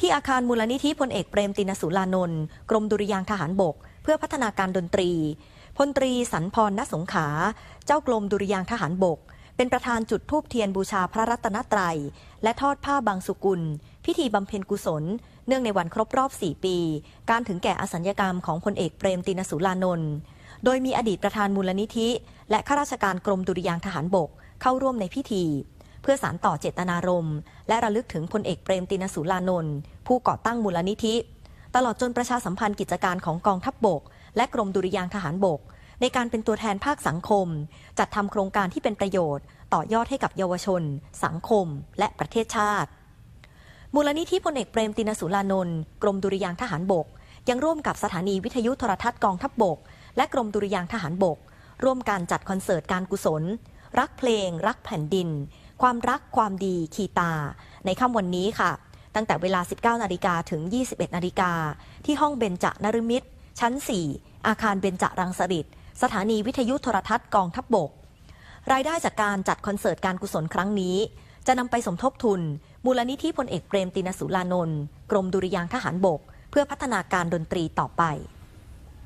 ที่อาคารมูลนิธิพลเอกเปรมตินสุรานนท์กรมดุริยางทหารบก เพื่อพัฒนาการดนตรีพลตรีสันพรณสงขา เจ้ากรมดุริยางทหารบก เป็นประธานจุดธูปเทียนบูชาพระรัตนตรัย และทอดผ้าบางสุกุล พิธีบำเพ็ญกุศล เนื่องในวันครบรอบ 4 ปี การถึงแก่อสัญญกรรมของพลเอกเปรมตินสุรานนท์โดยมีอดีตประธานมูลนิธิ และข้าราชการกรมดุริยางทหารบก เข้าร่วมในพิธี เพื่อสารต่อเจตนารมณ์และระลึกถึงพลเอกเปรมตินสุรานนท์ผู้ก่อตั้งมูลนิธิ ตลอดจนประชาสัมพันธ์กิจการของกองทัพบบก และกรมดุริยางทหารบก ในการเป็นตัวแทนภาคสังคม จัดทำโครงการที่เป็นประโยชน์ ต่อยอดให้กับเยาวชน สังคม และประเทศชาติ มูลนิธิพลเอกเปรมตินสุรานนท์กรมดุริยางทหารบก ยังร่วมกับสถานีวิทยุโทรทัศน์กองทัพบบก และกรมดุริยางทหารบก ร่วมการจัดคอนเสิร์ตการกุศล รักเพลง รักแผ่นดิน ความรักความดีคีตา ในค่ำวันนี้ค่ะ ตั้งแต่เวลา 19 นาฬิกาถึง 21 นาฬิกา ที่ห้องเบญจนฤมิตร ชั้น 4 อาคารเบญจรังสฤษสถานีวิทยุโทรทัศน์กองทัพบบก รายได้จากการจัดคอนเสิร์ตการกุศลครั้งนี้ จะนำไปสมทบทุน มูลนิธิพลเอกเปรมตินสุรานนท์กรมดุริยางทหารบก เพื่อพัฒนาการดนตรีต่อไป